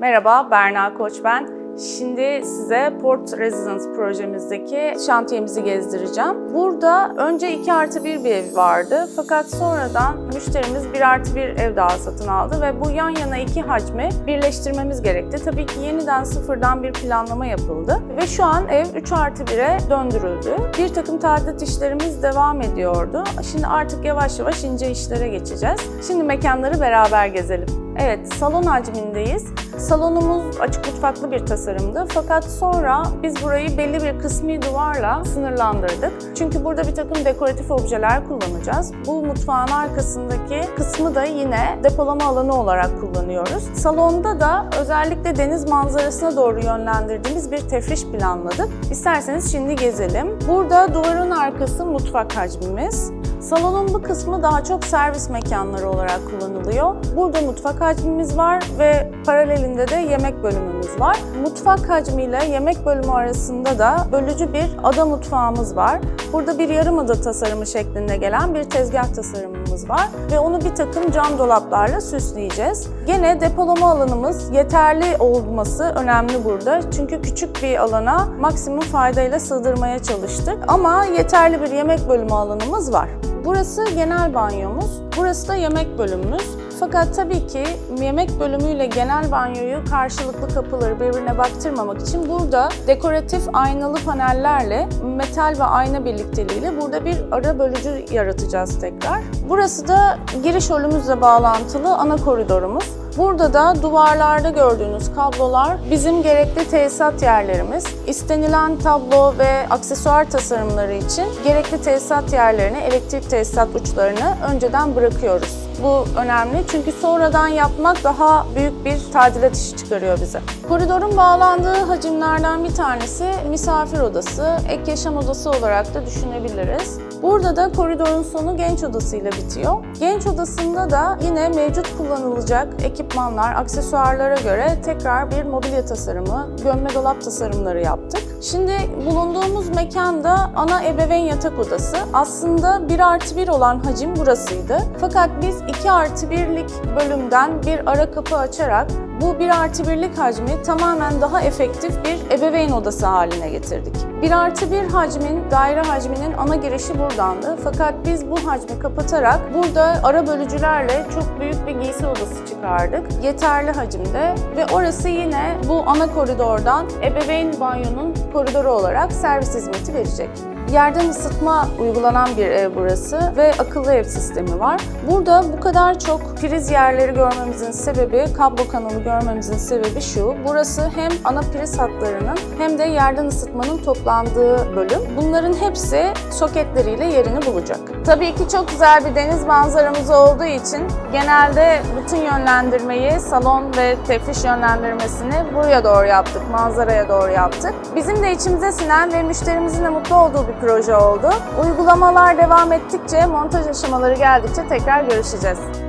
Merhaba, Berna Koç ben. Şimdi size Port Residence projemizdeki şantiyemizi gezdireceğim. Burada önce 2 artı 1 bir ev vardı. Fakat sonradan müşterimiz 1 artı 1 ev daha satın aldı ve bu yan yana iki hacmi birleştirmemiz gerekti. Tabii ki yeniden sıfırdan bir planlama yapıldı. Ve şu an ev 3 artı 1'e döndürüldü. Bir takım tadilat işlerimiz devam ediyordu. Şimdi artık yavaş yavaş ince işlere geçeceğiz. Şimdi mekanları beraber gezelim. Evet, salon hacmindeyiz. Salonumuz açık mutfaklı bir tasarımdı. Fakat sonra biz burayı belli bir kısmi duvarla sınırlandırdık. Çünkü burada bir takım dekoratif objeler kullanacağız. Bu mutfağın arkasındaki kısmı da yine depolama alanı olarak kullanıyoruz. Salonda da özellikle deniz manzarasına doğru yönlendirdiğimiz bir tefriş planladık. İsterseniz şimdi gezelim. Burada duvarın arkası mutfak hacmimiz. Salonun bu kısmı daha çok servis mekanları olarak kullanılıyor. Burada mutfak hacmimiz var ve paralelinde de yemek bölümümüz var. Mutfak hacmiyle yemek bölümü arasında da bölücü bir ada mutfağımız var. Burada bir yarımada tasarımı şeklinde gelen bir tezgah tasarımımız var ve onu bir takım cam dolaplarla süsleyeceğiz. Gene depolama alanımız yeterli olması önemli burada. Çünkü küçük bir alana maksimum faydayla sığdırmaya çalıştık ama yeterli bir yemek bölümü alanımız var. Burası genel banyomuz, burası da yemek bölümümüz. Fakat tabii ki yemek bölümüyle genel banyoyu karşılıklı kapıları birbirine baktırmamak için burada dekoratif aynalı panellerle metal ve ayna birlikteliğiyle burada bir ara bölücü yaratacağız tekrar. Burası da giriş holümüzle bağlantılı ana koridorumuz. Burada da duvarlarda gördüğünüz kablolar bizim gerekli tesisat yerlerimiz. İstenilen tablo ve aksesuar tasarımları için gerekli tesisat yerlerini, elektrik tesisat uçlarını önceden bırakıyoruz. Bu önemli çünkü sonradan yapmak daha büyük bir tadilat işi çıkarıyor bize. Koridorun bağlandığı hacimlerden bir tanesi misafir odası, ek yaşam odası olarak da düşünebiliriz. Burada da koridorun sonu genç odasıyla bitiyor. Genç odasında da yine mevcut kullanılacak ekipmanlar, aksesuarlara göre tekrar bir mobilya tasarımı, gömme dolap tasarımları yaptık. Şimdi bulunduğumuz mekanda ana ebeveyn yatak odası. Aslında 1 artı 1 olan hacim burasıydı. Fakat biz 2 artı 1'lik bölümden bir ara kapı açarak bu 1 artı 1'lik hacmi tamamen daha efektif bir ebeveyn odası haline getirdik. 1 artı 1 hacmin, daire hacminin ana girişi buradandı. Fakat biz bu hacmi kapatarak burada ara bölücülerle çok büyük bir giysi odası çıkardık. Yeterli hacimde ve orası yine bu ana koridordan ebeveyn banyonun koridoru olarak servis hizmeti verecek. Yerden ısıtma uygulanan bir ev burası ve akıllı ev sistemi var. Burada bu kadar çok priz yerleri görmemizin sebebi, kablo kanalı görmemizin sebebi şu. Burası hem ana priz hatlarının hem de yerden ısıtmanın toplandığı bölüm. Bunların hepsi soketleriyle yerini bulacak. Tabii ki çok güzel bir deniz manzaramız olduğu için genelde bütün yönlendirmeyi, salon ve tefriş yönlendirmesini buraya doğru yaptık, manzaraya doğru yaptık. Bizim de içimize sinen ve müşterimizin de mutlu olduğu proje oldu. Uygulamalar devam ettikçe, montaj aşamaları geldikçe tekrar görüşeceğiz.